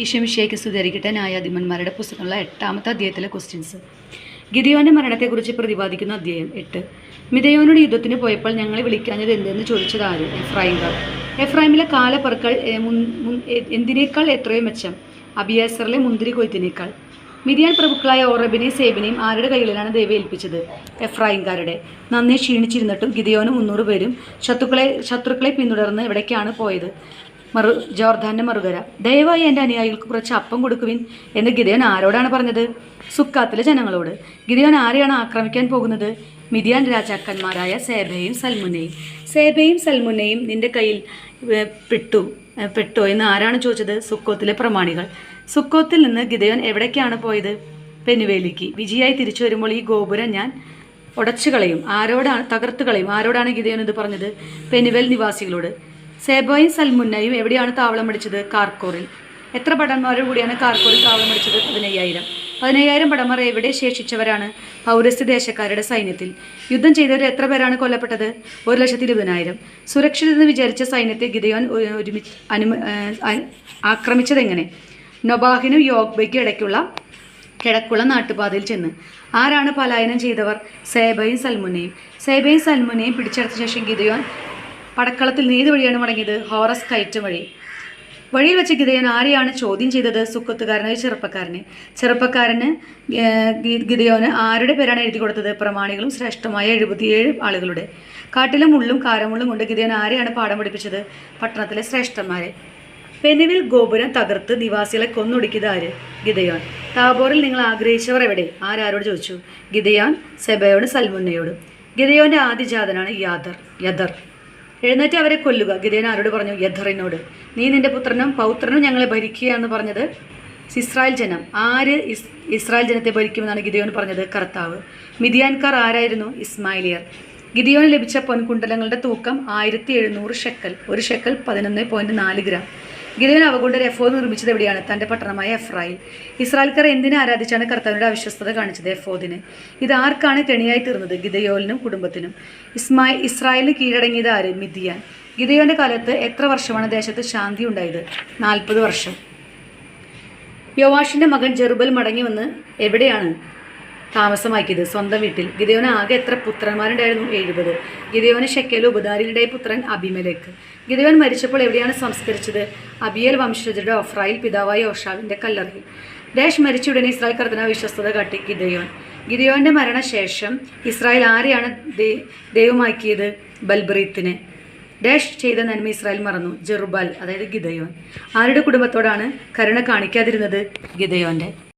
ഈശോമിഷയ്ക്ക് സ്തുതിരിക്കട്ടെ അതിമന്മാരുടെ പുസ്തകമുള്ള എട്ടാമത്തെ അധ്യായത്തിലെ ക്വസ്റ്റ്യൻസ് ഗിദിയോന്റെ മരണത്തെക്കുറിച്ച് പ്രതിപാദിക്കുന്ന അധ്യായം എട്ട്. മിതയോനോട് യുദ്ധത്തിന് പോയപ്പോൾ ഞങ്ങളെ വിളിക്കാഞ്ഞത് എന്തെന്ന് ചോദിച്ചത് ആര്? എഫ്രൈംകാർ എഫ്രൈമിലെ കാലപ്പറക്കൾ എന്തിനേക്കാൾ എത്രയോ മെച്ചം? അബിയാസറിലെ മുന്തിരി കൊയ്ത്തിനേക്കാൾ. മിതിയാൻ പ്രഭുക്കളായ ഓറബിനെയും സേബിനെയും ആരുടെ കൈകളിലാണ് ദൈവം ഏൽപ്പിച്ചത്? എഫ്രായിംകാരുടെ നന്നേ ക്ഷീണിച്ചിരുന്നിട്ടും ഗിദിയോനും മുന്നൂറ് പേരും ശത്രുക്കളെ ശത്രുക്കളെ പിന്തുടർന്ന് എവിടേക്കാണ് പോയത്. മറു ജോർദാന്റെ മറുകര. ദയവായി എന്റെ അനുയായികൾക്ക് കുറച്ച് അപ്പം കൊടുക്കുവിൻ എന്ന് ഗിദയോൻ ആരോടാണ് പറഞ്ഞത്? സുക്കാത്തിലെ ജനങ്ങളോട്. ഗിദയോൻ ആരെയാണ് ആക്രമിക്കാൻ പോകുന്നത്? മിതിയാൻ രാജാക്കന്മാരായ സേബയും സൽമുനയും. സേബയും സൽമുനയും നിന്റെ കയ്യിൽ പെട്ടു പെട്ടോ എന്ന് ആരാണ് ചോദിച്ചത്? സുക്കോത്തിലെ പ്രമാണികൾ. സുക്കോത്തിൽ നിന്ന് ഗിദയോൻ എവിടേക്കാണ് പോയത്? പെനുവേലിക്ക്. വിജയായി തിരിച്ചു വരുമ്പോൾ ഈ ഗോപുരം ഞാൻ ഉടച്ചു കളയും ആരോടാണ് തകർത്ത് കളയും ആരോടാണ് ഗിദയോൻ ഇത് പറഞ്ഞത്? പെനുവേൽ നിവാസികളോട്. സേബോയും സൽമുന്നയും എവിടെയാണ് താവളം അടിച്ചത്? കാർക്കോറിൽ. എത്ര ഭടന്മാരോട് കൂടിയാണ് കാർക്കോറിൽ താവളം അടിച്ചത്? പതിനയ്യായിരം. പതിനയ്യായിരം ഭടന്മാർ എവിടെ ശേഷിച്ചവരാണ് പൗരസ്ത്യ ദേശക്കാരുടെ സൈന്യത്തിൽ? യുദ്ധം ചെയ്തവർ എത്ര പേരാണ് കൊല്ലപ്പെട്ടത്? ഒരു ലക്ഷത്തി ഇരുപതിനായിരം. സുരക്ഷിതെന്ന് വിചാരിച്ച സൈന്യത്തെ ഗിതയോൻ ഒരുമിച്ച് അനുമ ആക്രമിച്ചതെങ്ങനെ? നൊബാഹിനും യോഗ്ബയ്ക്കും ഇടയ്ക്കുള്ള കിഴക്കുള്ള നാട്ടുപാതയിൽ ചെന്ന്. ആരാണ് പലായനം ചെയ്തവർ? സേബയും സൽമുനയും സേബയും സൽമുനയും പിടിച്ചെടുത്ത ശേഷം ഗിദയോൻ പടക്കളത്തിൽ നീതി വഴിയാണ് മടങ്ങിയത് ഹോറസ് കയറ്റം വഴി വഴിയിൽ വെച്ച് ഗീതയൻ ആരെയാണ് ചോദ്യം ചെയ്തത്? സുക്കത്തുകാരനായ ചെറുപ്പക്കാരനെ. ചെറുപ്പക്കാരന് ഏഹ്, ഗി- ആരുടെ പേരാണ് എഴുതി കൊടുത്തത്? പ്രമാണികളും ശ്രേഷ്ഠമായ എഴുപത്തിയേഴ് ആളുകളുടെ. കാട്ടിലും മുള്ളും കാരമുള്ളും കൊണ്ട് ഗീതയൻ ആരെയാണ് പാഠം പഠിപ്പിച്ചത്? പട്ടണത്തിലെ ശ്രേഷ്ഠന്മാരെ. പെനുവിൽ ഗോപുരം തകർത്ത് നിവാസികളെ കൊന്നൊടുക്കിയത് ആര്? ഗിതയോൻ. താബോറിൽ നിങ്ങൾ ആഗ്രഹിച്ചവർ എവിടെ? ആരാരോട് ചോദിച്ചു? ഗിതയോൻ സെബയോട് സൽമുന്നയോട്. ഗിതയോന്റെ ആദ്യജാതനാണ് യാദർ. യദർ. എഴുന്നേറ്റ് അവരെ കൊല്ലുക. ഗിദയോൻ ആരോട് പറഞ്ഞു യഥറിനോട് നീ നിന്റെ പുത്രനും പൗത്രനും ഞങ്ങളെ ഭരിക്കുകയാണെന്ന് പറഞ്ഞത് ഇസ്രായേൽ ജനം. ആര് ഇസ് ഇസ്രായേൽ ജനത്തെ ഭരിക്കുമെന്നാണ് ഗിദയോൻ പറഞ്ഞത്? കർത്താവ്. മിതിയാൻകാർ ആരായിരുന്നു? ഇസ്മായിലിയർ. ഗിദിയോന് ലഭിച്ച പൊൻകുണ്ടലങ്ങളുടെ തൂക്കം ആയിരത്തി എഴുന്നൂറ് ഷെക്കൽ. ഒരു ഷെക്കൽ പതിനൊന്ന് പോയിന്റ് നാല് ഗ്രാം. ഗിദിയോൻ അവകൊണ്ട് രഫോ നിർമ്മിച്ചത് എവിടെയാണ്? തന്റെ പട്ടണമായ എഫ്രായിൽ. ഇസ്രായേൽക്കാർ എന്തിനെ ആരാധിച്ചാണ് കർത്താവിന്റെ അവിശ്വസ്തത കാണിച്ചത് എഫോദിന് ഇത് ആർക്കാണ് കെണിയായി തീർന്നത്? ഗിതയോലിനും കുടുംബത്തിനും. ഇസ്മായി ഇസ്രായേലിന് കീഴടങ്ങിയത് ആര്? മിതിയാൻ ഗിതയോന്റെ കാലത്ത് എത്ര വർഷമാണ് ദേശത്ത് ശാന്തി ഉണ്ടായത്? നാൽപ്പത് വർഷം. യോവാഷിന്റെ മകൻ ജെറുബൽ മടങ്ങി വന്ന് എവിടെയാണ്? താമസമാക്കിയത്. സ്വന്തം വീട്ടിൽ. ഗിദയോന് ആകെ എത്ര പുത്രന്മാരുണ്ടായിരുന്നു? എഴുപത്. ഗിദയോന് ഷെക്കേലും ഉപദാരിയുടെ പുത്രൻ അബിമലേക്ക്. ഗിദയോൻ മരിച്ചപ്പോൾ എവിടെയാണ് സംസ്കരിച്ചത്? അബിയൽ വംശജരുടെ ഒഫ്രായിൽ പിതാവായ ഓഷാവിന്റെ കല്ലറയിൽ. ഡാഷ് മരിച്ചുടനെ ഇസ്രായേൽ കർത്തന വിശ്വസ്തത കാട്ടി ഗിദയോൻ ഗിദയോന്റെ മരണശേഷം ഇസ്രായേൽ ആരെയാണ് ദൈവമാക്കിയത്? ബൽബ്രീത്തിനെ ഡാഷ് ചെയ്ത നന്മ ഇസ്രായേൽ മറന്നു. ജെറുബാൽ അതായത് ഗിദയോൻ ആരുടെ കുടുംബത്തോടാണ് കരുണ കാണിക്കാതിരുന്നത്? ഗിദയോന്റെ